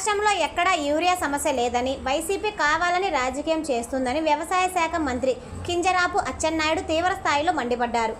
రాష్ట్రంలో ఎక్కడా యూరియా సమస్య లేదని వైసీపీ కావాలని రాజకీయం చేస్తుందని వ్యవసాయ శాఖ మంత్రి కింజరాపు అచ్చెన్నాయుడు తీవ్ర స్థాయిలో మండిపడ్డారు.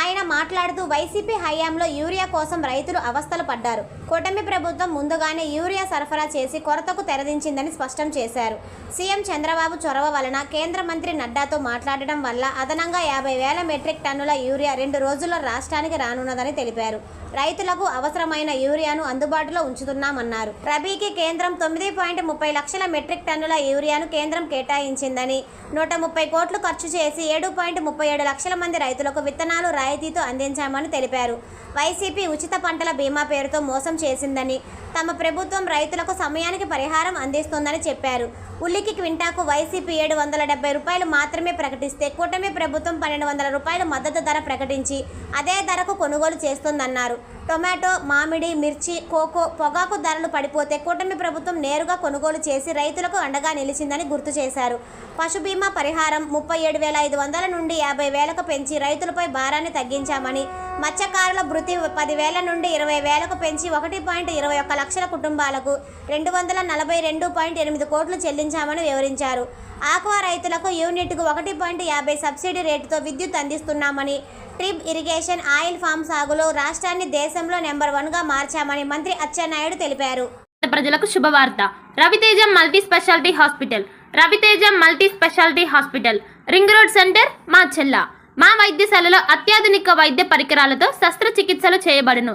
ఆయన మాట్లాడుతూ వైసీపీ హయాంలో యూరియా కోసం రైతులు అవస్థలు పడ్డారు. కూటమి ప్రభుత్వం ముందుగానే యూరియా సరఫరా చేసి కొరతకు తెరదించిందని స్పష్టం చేశారు. సీఎం చంద్రబాబు చొరవ వలన కేంద్ర మంత్రి నడ్డాతో మాట్లాడడం వల్ల అదనంగా యాభై వేల మెట్రిక్ టన్నుల యూరియా రెండు రోజుల్లో రాష్ట్రానికి రానున్నదని తెలిపారు. రైతులకు అవసరమైన యూరియాను అందుబాటులో ఉంచుతున్నామన్నారు. రబీకి కేంద్రం తొమ్మిది పాయింట్ ముప్పై లక్షల మెట్రిక్ టన్నుల యూరియాను కేంద్రం కేటాయించిందని నూట ముప్పై కోట్లు ఖర్చు చేసి ఏడు పాయింట్ ముప్పై ఏడు లక్షల మంది రైతులకు విత్తనాలు రాయితీతో అందించామని తెలిపారు. వైసీపీ ఉచిత పంటల బీమా పేరుతో మోసం చేసిందని తమ ప్రభుత్వం రైతులకు సమయానికి పరిహారం అందిస్తోందని చెప్పారు. ఉల్లికి క్వింటాకు వైసీపీ ఏడు వందల డెబ్బై రూపాయలు మాత్రమే ప్రకటిస్తే కూటమి ప్రభుత్వం పన్నెండు వందల రూపాయల మద్దతు ధర ప్రకటించి అదే ధరకు కొనుగోలు చేస్తుందన్నారు. టొమాటో మామిడి మిర్చి కోకో పొగాకు ధరలు పడిపోతే కూటమి ప్రభుత్వం నేరుగా కొనుగోలు చేసి రైతులకు అండగా నిలిచిందని గుర్తు చేశారు. పశు బీమా పరిహారం ముప్పై ఏడు వేల ఐదు వందల నుండి యాభై వేలకు పెంచి రైతులపై భారాన్ని తగ్గించామని మత్స్యకారుల భృతి పదివేల నుండి ఇరవై వేలకు పెంచి ఒకటి పాయింట్ ఇరవై ఒక్క లక్షల కుటుంబాలకు రెండు వందల నలభై రెండు పాయింట్ ఎనిమిది కోట్లు చెల్లించామని వివరించారు. ఆక్వా రైతులకు యూనిట్కు ఒకటి పాయింట్ యాభై సబ్సిడీ రేటుతో విద్యుత్ అందిస్తున్నామని ట్రిప్ ఇరిగేషన్ ఆయిల్ ఫామ్ సాగులో రాష్ట్రాన్ని దేశంలో నెంబర్ వన్గా మార్చామని మంత్రి అచ్చెన్నాయుడు తెలిపారు. ప్రజలకు శుభవార్త. Raviteja multi speciality hospital Raviteja multi speciality hospital ring road centre మా చెల్ల. మా వైద్యశాలలో అత్యాధునిక వైద్య పరికరాలతో శస్త్రచికిత్సలు చేయబడును.